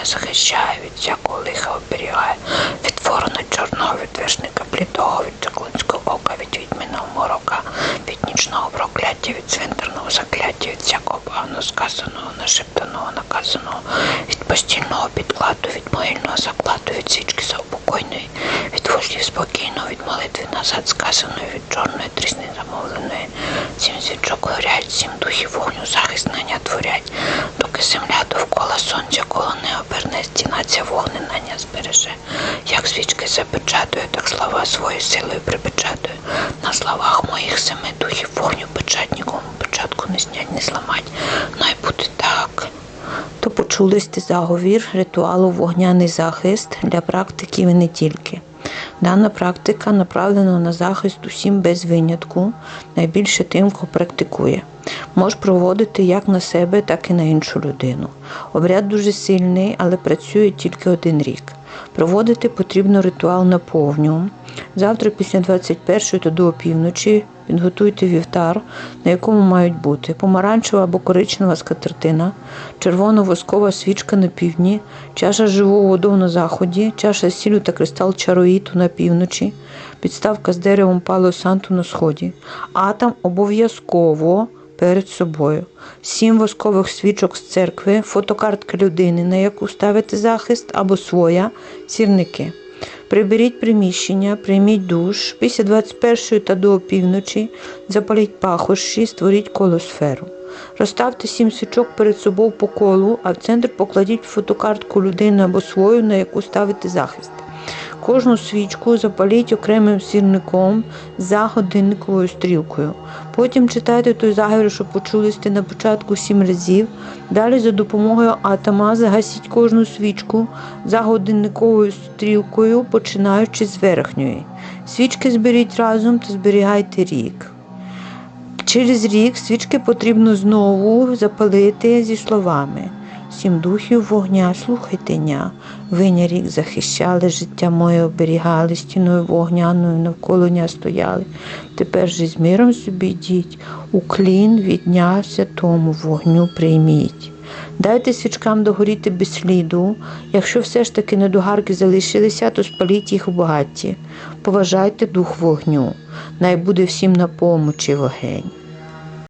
не захищає від всякого лиха оберігає, від ворона чорного, від вершника блідого, від чаклунського ока, від відьминого морока, від нічного прокляття, від цвинтарного закляття, від всякого погано сказаного, нашептаного, наказаного, від постільного підкладу, від могильного закладу, від свічки заупокойної, від вошлів спокійного, від молитви назад сказаної, від чорної трісни замовленої. Сім свічок горять, сім духів вогню захист наня творять, доки земля довкола сонця коло ця вогнена збереже. Як свічки запечатує, так слова свої силою припечатує. На словах моїх семи духів вогню печать нікому печатку не снять, не зламать. Най буде так. То почули заговір ритуалу вогняний захист для практиків і не тільки. Дана практика направлена на захист усім без винятку, найбільше тим, хто практикує. Може проводити як на себе, так і на іншу людину. Обряд дуже сильний, але працює тільки один рік. Проводити потрібно ритуал наповню. Завтра після 21-ї та до опівночі підготуйте вівтар, на якому мають бути помаранчева або коричнева скатертина, червоно-воскова свічка на півдні, чаша з живою водою на заході, чаша з сіллю та кристал чароїту на півночі, підставка з деревом пало санту на сході. Атом обов'язково перед собою. Сім воскових свічок з церкви, фотокартка людини, на яку ставите захист, або своя, сірники. Приберіть приміщення, прийміть душ, після 21 та до опівночі запаліть пахощі, створіть колосферу. Розставте сім свічок перед собою по колу, а в центр покладіть фотокартку людини або свою, на яку ставите захист. Кожну свічку запаліть окремим сірником за годинниковою стрілкою. Потім читайте той заговір, що почули сте на початку сім разів. Далі за допомогою атома загасіть кожну свічку за годинниковою стрілкою, починаючи з верхньої. Свічки зберіть разом та зберігайте рік. Через рік свічки потрібно знову запалити зі словами. Сім духів вогня, слухайте ня. Виня рік захищали, життя моє оберігали, стіною вогняною навколо ня стояли. Тепер же з миром собі йдіть, уклін від дня святому вогню прийміть. Дайте свічкам догоріти без сліду. Якщо все ж таки недогарки залишилися, то спаліть їх у багатті. Поважайте дух вогню. Най буде всім на помочі вогень.